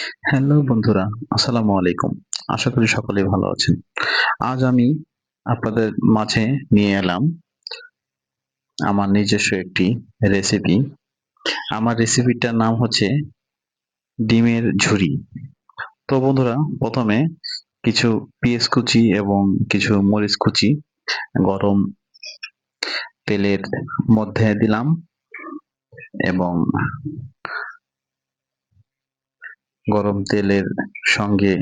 Hello বন্ধুরা, আসসালামু আলাইকুম। আশা করি সকলে ভালো আছেন। আজ আমি আপনাদের মাঝে নিয়ে এলাম আমার নিজস্ব একটি রেসিপি আমার রেসিপিটার নাম হচ্ছে ডিমের ঝুরি। তো বন্ধুরা, প্রথমে কিছু পেঁয়াজ কুচি এবং কিছু মরিচ কুচি গরম তেলের মধ্যে দিলাম এবং গরম তেলের সঙ্গে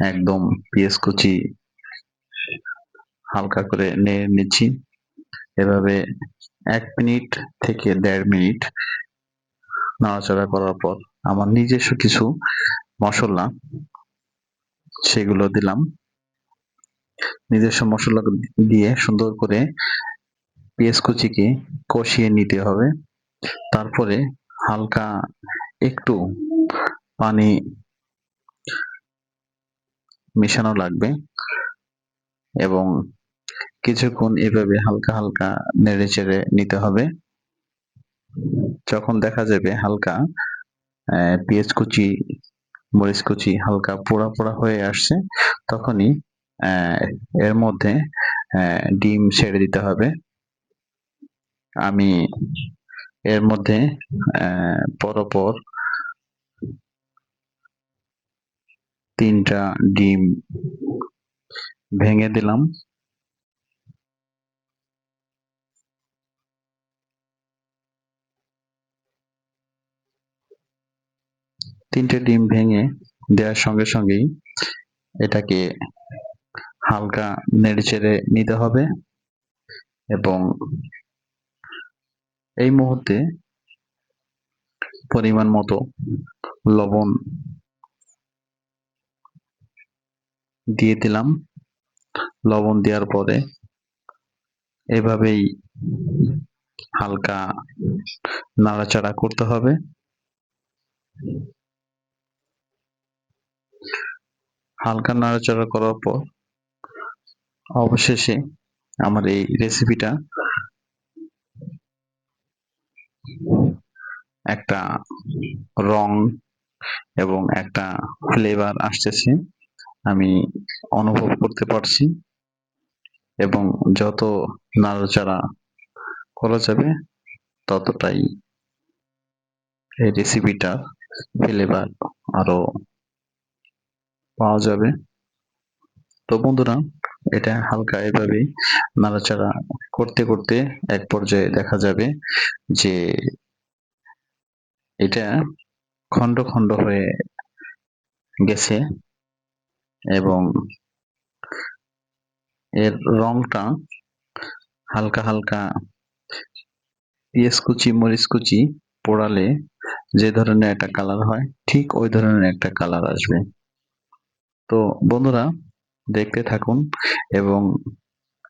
একদম পেঁয়াজ কুচি হালকা করে নিয়ে নিচ্ছি। এভাবে এক মিনিট থেকে দেড় মিনিট নাড়াচাড়া করার পর আমার নিজস্ব কিছু মশলা সেগুলো দিলাম। নিজস্ব মশলা দিয়ে সুন্দর করে পেঁয়াজ কুচিকে কষিয়ে নিতে হবে। তারপরে হালকা একটু পানি মেশানো লাগবে এবং কিছুক্ষণ এভাবে হালকা হালকা নেড়ে চেড়ে নিতে হবে। যখন দেখা যাবে হালকা পেঁয়াজ কুচি, মরিচ কুচি হালকা পোড়া পোড়া হয়ে আসছে, তখনই এর মধ্যে ডিম ছেড়ে দিতে হবে। আমি এর মধ্যে পরপর তিনটা ডিম ভেঙে দিলাম। তিনটে ডিম ভেঙে দেওয়ার সঙ্গে সঙ্গেই এটাকে হালকা নেড়েচেড়ে নিতে হবে এবং এই মুহূর্তে পরিমাণ মতো লবণ দিয়ে দিলাম। লবণ দেওয়ার পরে এভাবেই হালকা নাড়াচাড়া করতে হবে। হালকা নাড়াচাড়া করার পর অবশেষে আমার এই রেসিপিটা একটা রং এবং একটা ফ্লেভার আসতেছে। আমি অনুভব করতে পারছি এবং যত নাড়াচাড়া করা যাবে, ততটাই এই রেসিপিটা ফ্লেভার আরও পাওয়া যাবে। তো বন্ধুরা, এটা হালকা এভাবে নাড়াচাড়া করতে করতে এক পর্যায়ে দেখা যাবে যে এটা খণ্ড খণ্ড হয়ে গেছে। এবং এর রংটা হালকা হালকা পেঁয়াজ কুচি মরিচ কুচি পোড়ালে যে ধরনের একটা কালার হয়, ঠিক ওই ধরনের একটা কালার আসবে। তো বন্ধুরা, দেখতে থাকুন এবং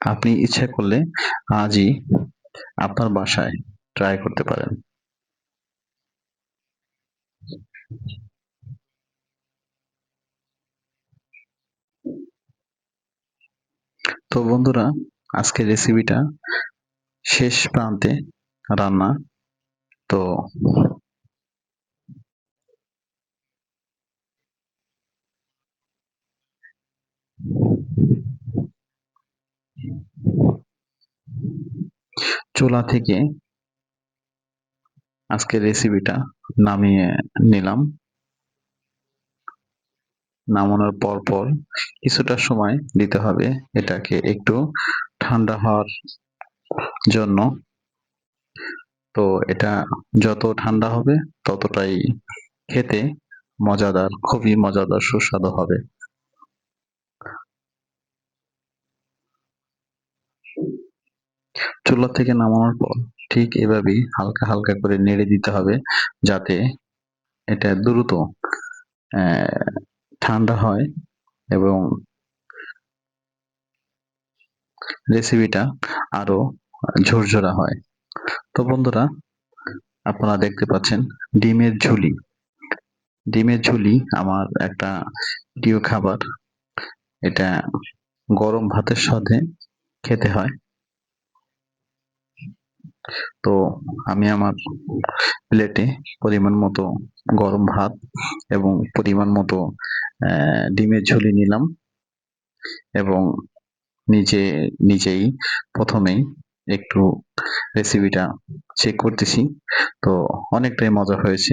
আপনি ইচ্ছা করলে আজই আপনার বাসায় ট্রাই করতে পারেন। তো বন্ধুরা আজকের রেসিপিটা শেষ প্রান্তে রান্না। তো চুলা থেকে আজকের রেসিপিটা নামিয়ে নিলাম। নামানোর পর পর কিছুটা সময় দিতে হবে এটাকে একটু ঠান্ডা হওয়ার জন্য। তো এটা যত ঠান্ডা হবে ততটাই খেতে মজাদার, খুবই মজাদার, সুস্বাদু হবে। চুলা থেকে নামানোর পর ঠিক এভাবেই হালকা হালকা করে নেড়ে দিতে হবে যাতে এটা দ্রুত ঠান্ডা হয় এবং রেসিপিটা আরও ঝরঝরা হয়। তো বন্ধুরা, আপনারা দেখতে পাচ্ছেন ডিমের ঝুলি। ডিমের ঝুলি আমার একটা প্রিয় খাবার। এটা গরম ভাতের সাথে খেতে হয়। তো আমি আমার প্লেটে পরিমাণ মতো গরম ভাত এবং পরিমাণ মতো ডিমের ঝুলি নিলাম এবং নিজে, নিজেই প্রথমেই একটু রেসিপিটা চেক করতেছি। তো অনেকটাই মজা হয়েছে।